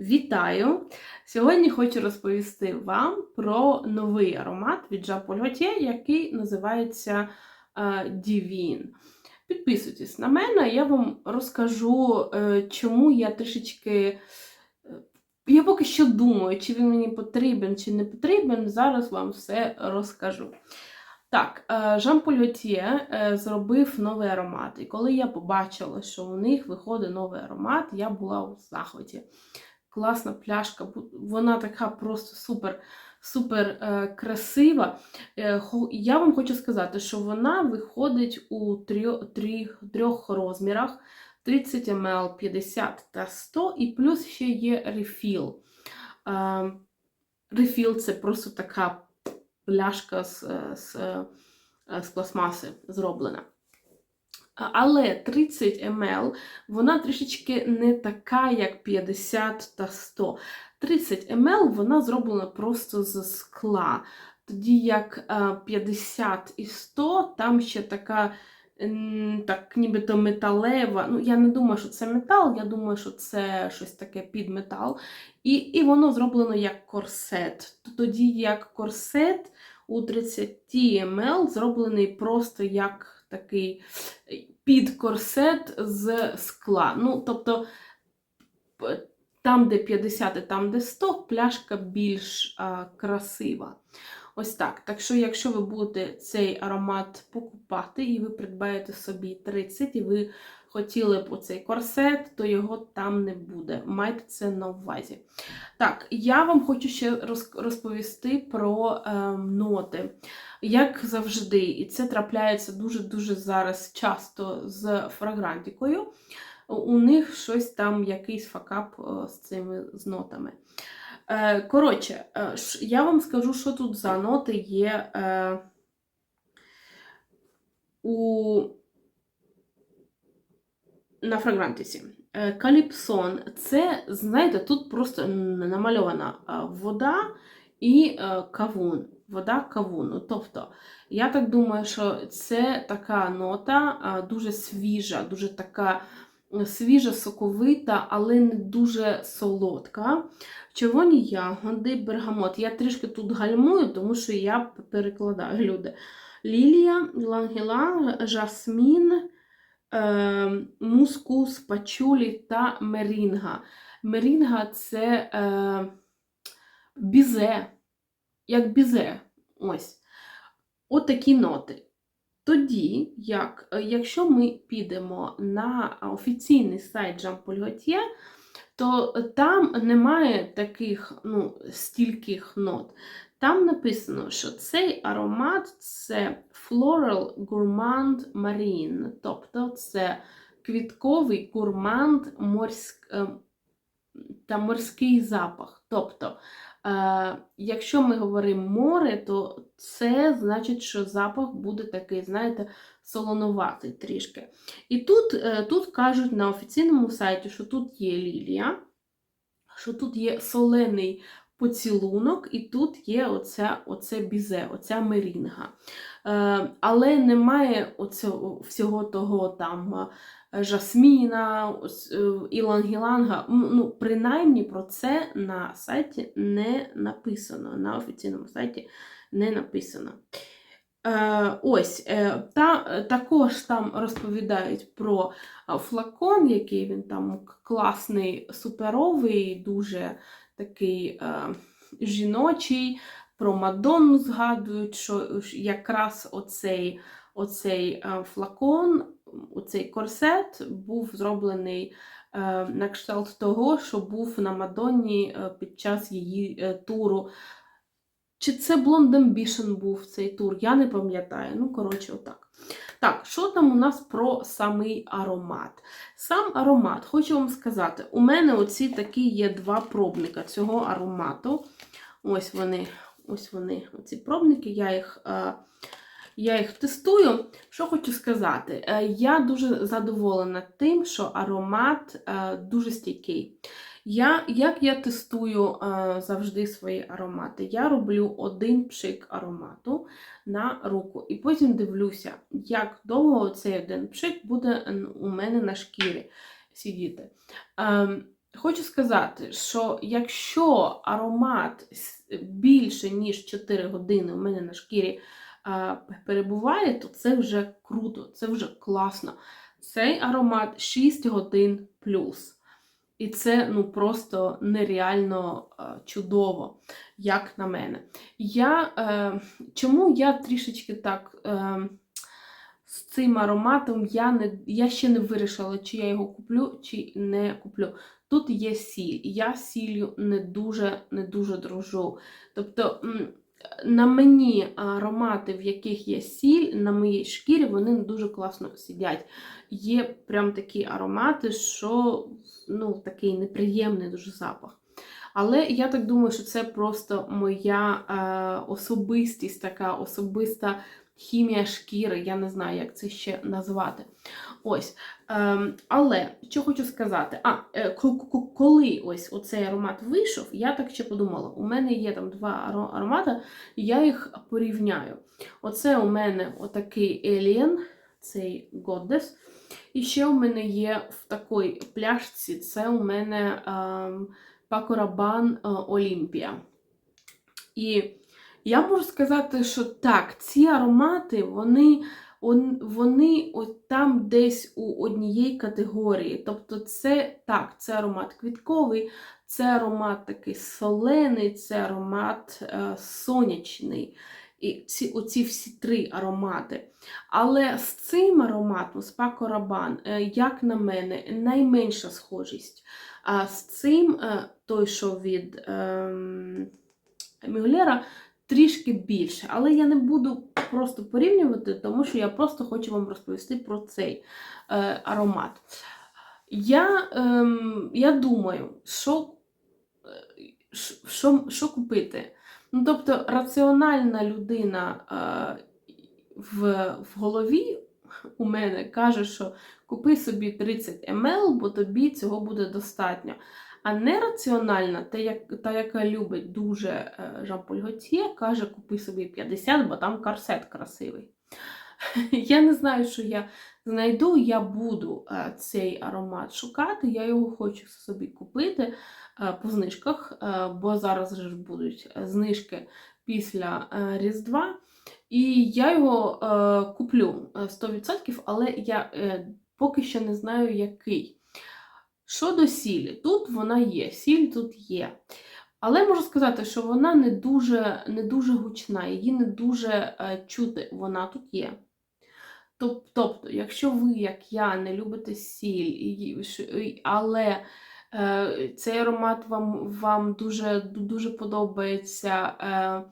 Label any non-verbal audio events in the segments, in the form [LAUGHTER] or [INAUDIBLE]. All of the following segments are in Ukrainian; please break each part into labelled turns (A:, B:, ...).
A: Вітаю! Сьогодні хочу розповісти вам про новий аромат від Gaultier, який називається е, Divine. Підписуйтесь на мене, я вам розкажу, е, чому я трішечки. е, Я поки що думаю, чи він мені потрібен, чи не потрібен. Зараз вам все розкажу. Так, Жан Поль е, зробив новий аромат. І коли я побачила, що у них виходить новий аромат, я була у захваті. Класна пляшка, вона така просто супер, супер е, красива. Е, Я вам хочу сказати, що вона виходить у трьох, розмірах: 30 мл, 50 та 100, і плюс ще є рефіл. Е, Рефіл це просто така пляшка з, з, з пластмаси зроблена. Але 30 мл вона трішечки не така, як 50 та 100. 30 мл вона зроблена просто з скла. Тоді як е, 50 і 100 там ще така. Так, нібито металева. Ну, я не думаю, що це метал, я думаю, що це щось таке під метал. І, і воно зроблено як корсет. Тоді як корсет у 30 мл зроблений просто як такий під корсет з скла. Ну, тобто, там, де 50 і там, де 100, пляшка більш а, красива. Ось так. Так що, якщо ви будете цей аромат покупати і ви придбаєте собі 30, і ви хотіли б оцей корсет, то його там не буде. Майте це на увазі. Так, я вам хочу ще розповісти про е, ноти. Як завжди, і це трапляється дуже-дуже зараз часто з фрагрантикою. У них щось там, якийсь факап е, з цими з нотами. Е, Коротше, е, я вам скажу, що тут за ноти є у... на фрагрантисі. Е, Каліпсон це, знаєте, тут просто намальована е, вода і е, кавун. Вода кавун. Ну, Тобто, я так думаю, що це така нота дуже свіжа, дуже така свіжа, соковита, але не дуже солодка. Червоні ягоди, бергамот. Я трішки тут гальмую, тому що я перекладаю [LAUGHS] люди. Лілія, лангеланг, жасмін, мускус, пачулі та мерінга. Мерінга це е, бізе, як бізе. Ось. От такі ноти. Тоді, як, якщо ми підемо на офіційний сайт Jean Paul Gaultier, то там немає таких, ну, стільких нот. Там написано, що цей аромат це Floral Gourmand Marine, тобто це квітковий гурманд морськ, е, та морський запах. Тобто, е, якщо ми говоримо море, то це значить, що запах буде такий, знаєте, солоноватий трішки. І тут, е, тут кажуть на офіційному сайті, що тут є лілія, що тут є солений поцілунок, і тут є оце, оце бізе, оця мерінга. Е, але немає оцього, всього того там е, жасміна, ілангіланга. Ну, принаймні про це на сайті не написано. На офіційному сайті не написано. Е, ось, е, та, е, також там розповідають про флакон, який він там класний, суперовий, дуже такий жіночий. Про Мадонну згадують, що якраз оцей, оцей флакон, оцей корсет був зроблений на кшталт того, що був на Мадонні під час її туру. Чи це Blonde Ambition був цей тур? Я не пам'ятаю. Ну, коротше, отак. Так, що там у нас про самий аромат? Сам аромат, хочу вам сказати, у мене оці такі є два пробника цього аромату. Ось вони, ось вони, оці пробники, я їх, е, я їх тестую. Що хочу сказати? Е, я дуже задоволена тим, що аромат е, дуже стійкий. Я, як я тестую е, завжди свої аромати? Я роблю один пшик аромату на руку, і потім дивлюся, як довго цей один пшик буде у мене на шкірі сидіти. Ем, Хочу сказати, що якщо аромат більше, ніж 4 години у мене на шкірі а, перебуває, то це вже круто, це вже класно. Цей аромат 6 годин плюс. І це ну просто нереально е, чудово, як на мене. Я, е, чому я трішечки так е, з цим ароматом я, не, я ще не вирішила, чи я його куплю, чи не куплю. Тут є сіль, я сіллю не дуже, не дуже дружу. Тобто на мені аромати, в яких є сіль, на моїй шкірі, вони дуже класно сидять. Є прям такі аромати, що ну, такий неприємний дуже запах. Але я так думаю, що це просто моя е, особистість, така особиста хімія шкіри. Я не знаю, як це ще назвати. Ось. Ем, але що хочу сказати, а е, ко- ко- коли ось оцей аромат вийшов, я так ще подумала: у мене є там два аромати, я їх порівняю. Оце у мене отакий Alien, цей Goddess. І ще у мене є в такій пляшці, це у мене ем, Paco Rabanne е. І я можу сказати, що так, ці аромати, вони, он- вони от там десь у однієї категорії. Тобто, це так, це аромат квітковий, це аромат такий солений, це аромат е, сонячний. І ці, оці всі три аромати. Але з цим ароматом, з Paco Rabanne, е, як на мене, найменша схожість. А з цим, е, той, що від ем, Мюллера, трішки більше. Але я не буду просто порівнювати, тому що я просто хочу вам розповісти про цей е, аромат. Я, ем, я думаю, що, е, що, що купити. Ну, тобто, раціональна людина е, в, в голові у мене каже, що купи собі 30 мл, бо тобі цього буде достатньо. А нераціональна, та, як, та яка любить дуже е, Жан-Поль Готьє, каже, купи собі 50, бо там корсет красивий. [LAUGHS] Я не знаю, що я знайду, я буду е, цей аромат шукати, я його хочу собі купити е, по знижках, бо зараз ж будуть знижки після Різдва. І я його куплю е, 100%, але я поки що не знаю, який. Щодо сілі, тут вона є, сіль тут є. Але можу сказати, що вона не дуже, не дуже гучна, її не дуже е, чути, вона тут є. Тобто, якщо ви, як я, не любите сіль, але е, цей аромат вам, вам дуже, дуже подобається, е,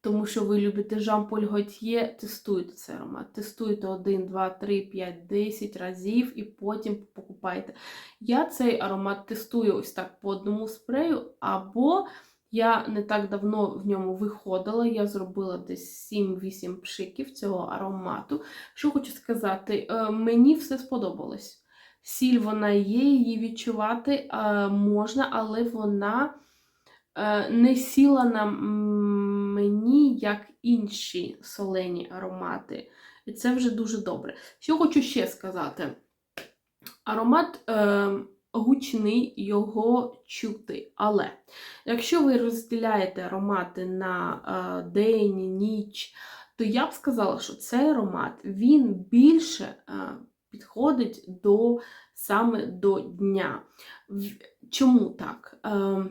A: тому що ви любите Жан-Поль Готьє, тестуйте цей аромат. Тестуйте 1, 2, 3, 5, 10 разів і потім покупайте. Я цей аромат тестую ось так по одному спрею, або я не так давно в ньому виходила, я зробила десь 7-8 пшиків цього аромату. Що хочу сказати, е, мені все сподобалось. Сіль вона є, її відчувати е, можна, але вона не сіла на мені, як інші солені аромати. І це вже дуже добре. Що хочу ще сказати. Аромат е, гучний, його чути. Але якщо ви розділяєте аромати на е, день, ніч, то я б сказала, що цей аромат він більше е, підходить до саме до дня. Чому так? Е,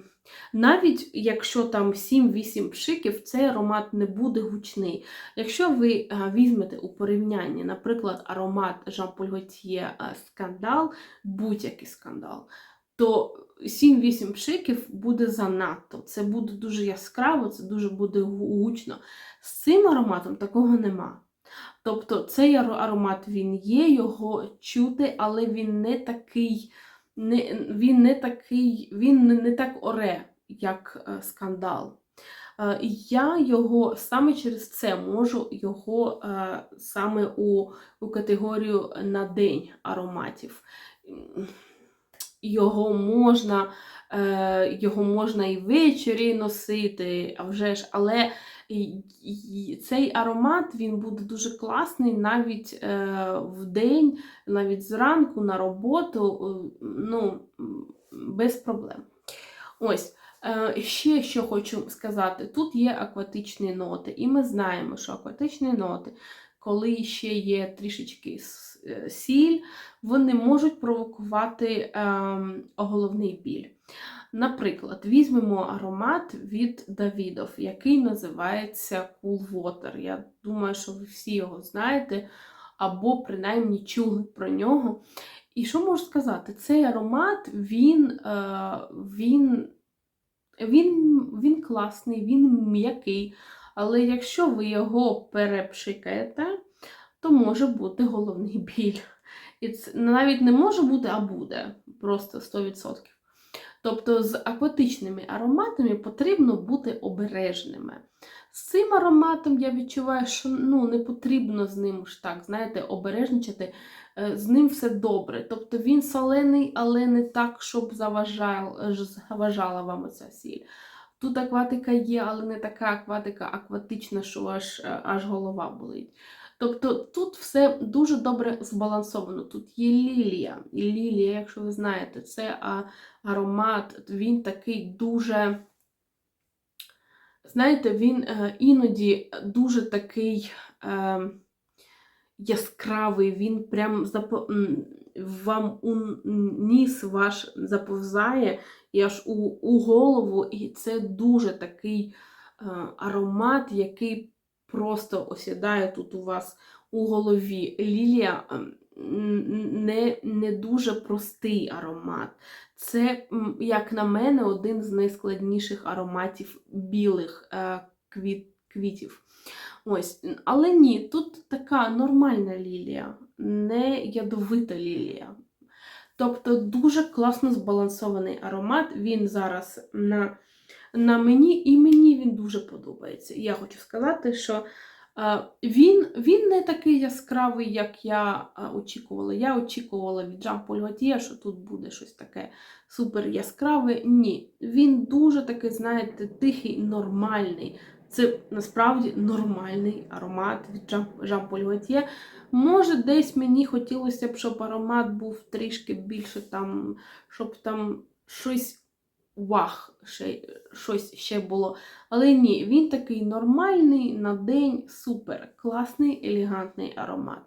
A: навіть якщо там 7-8 пшиків, цей аромат не буде гучний. Якщо ви е, візьмете у порівнянні, наприклад, аромат Jean-Paul Gaultier е, скандал, будь-який скандал, то 7-8 пшиків буде занадто. Це буде дуже яскраво, це дуже буде гучно. З цим ароматом такого нема. Тобто цей аромат він є, його чути, але він не такий, не, він не такий, він не, так оре, як е, скандал. Е, я його саме через це можу його е, саме у, у категорію на день ароматів. Його можна, його можна і ввечері носити, а вже ж, але і- цей аромат він буде дуже класний навіть е, в день, навіть зранку на роботу. е, Ну, без проблем. Ось. Е, Ще що хочу сказати: тут є акватичні ноти, і ми знаємо, що акватичні ноти, коли ще є трішечки сіль, вони можуть провокувати ем, головний біль. Наприклад, візьмемо аромат від Давідов, який називається Cool Water. Я думаю, що ви всі його знаєте, або принаймні чули про нього. І що можу сказати? Цей аромат, він, е, він, він, він класний, він м'який. Але якщо ви його перепшикаєте, то може бути головний біль. І це навіть не може бути, а буде просто 100%. Тобто з акватичними ароматами потрібно бути обережними. З цим ароматом я відчуваю, що ну, не потрібно з ним ж так, знаєте, обережничати. Е, З ним все добре. Тобто він солений, але не так, щоб заважав, заважала вам оця сіль. Тут акватика є, але не така акватика акватична, що аж, е, аж голова болить. Тобто тут все дуже добре збалансовано. Тут є лілія. І лілія, якщо ви знаєте, це аромат, він такий дуже. Знаєте, він е, іноді дуже такий е, яскравий, він прям запо... м, вам у ніс ваш заповзає і аж у, у голову, і це дуже такий е, аромат, який просто осідає тут у вас у голові. Лілія ем, не, не дуже простий аромат. Це, як на мене, один з найскладніших ароматів білих е, квіт, квітів. Ось. Але ні, тут така нормальна лілія, не ядовита лілія. Тобто дуже класно збалансований аромат. Він зараз на, на мені, і мені він дуже подобається. І я хочу сказати, що він, він не такий яскравий, як я очікувала. Я очікувала від Gaultier, що тут буде щось таке супер яскраве. Ні, він дуже такий, знаєте, тихий, нормальний. Це насправді нормальний аромат від Paul Gaultier. Може, десь мені хотілося б, щоб аромат був трішки більше там, щоб там щось вах, ще, щось ще було. Але ні, він такий нормальний на день, супер, класний, елегантний аромат.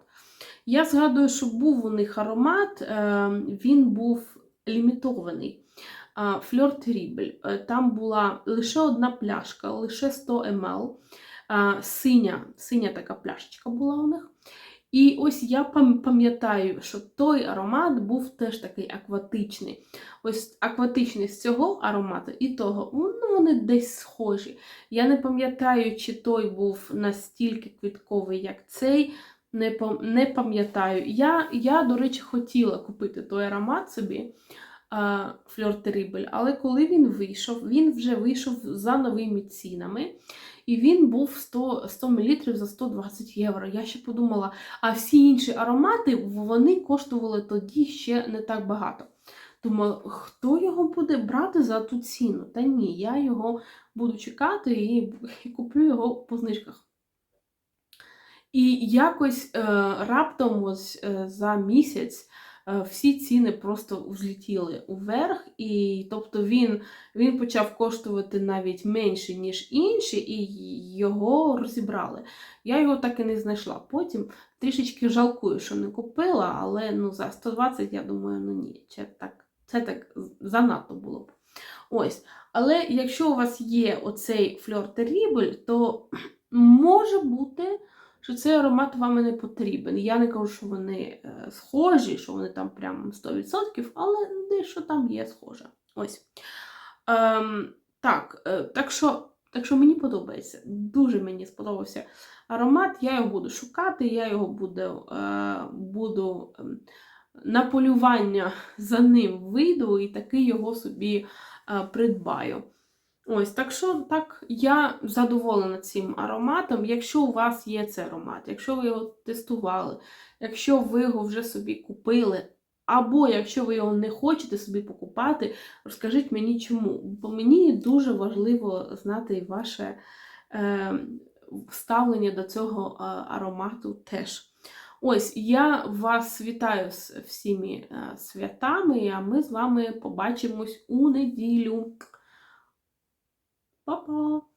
A: Я згадую, що був у них аромат, е, він був лімітований. Фльор. Е, Там була лише одна пляшка, лише 100 мл. Синя, синя така пляшечка була у них. І ось я пам'ятаю, що той аромат був теж такий акватичний. Ось акватичність цього аромату і того, ну, вони десь схожі. Я не пам'ятаю, чи той був настільки квітковий, як цей. Не, пам- не пам'ятаю. Я, я, до речі, хотіла купити той аромат собі. Фльор Terrible, але коли він вийшов, він вже вийшов за новими цінами. І він був 100, 100 мл за 120 євро. Я ще подумала, а всі інші аромати вони коштували тоді ще не так багато. Думала, хто його буде брати за ту ціну? Та ні, я його буду чекати і, і куплю його по знижках. І якось е, раптом ось е, за місяць всі ціни просто взлетіли уверх, і тобто він, він почав коштувати навіть менше, ніж інші, і його розібрали. Я його так і не знайшла. Потім трішечки жалкую, що не купила, але ну, за 120, я думаю, ну ні, це так, це так занадто було б. Ось. Але якщо у вас є оцей фльор Terrible, то [CLEARS THROAT] може бути що цей аромат вам не потрібен. Я не кажу, що вони е, схожі, що вони там прям 100%, але дещо там є схоже. Ось. Ем, так, е, так, що, так що мені подобається. Дуже мені сподобався аромат. Я його буду шукати, я його буду, е, буду е, на полювання [LAUGHS] за ним вийду і таки його собі е, придбаю. Ось, так що так, я задоволена цим ароматом. Якщо у вас є цей аромат, якщо ви його тестували, якщо ви його вже собі купили, або якщо ви його не хочете собі покупати, розкажіть мені чому. Бо мені дуже важливо знати ваше е, ставлення до цього е, аромату теж. Ось я вас вітаю з всіми е, святами, а ми з вами побачимось у неділю. 宝宝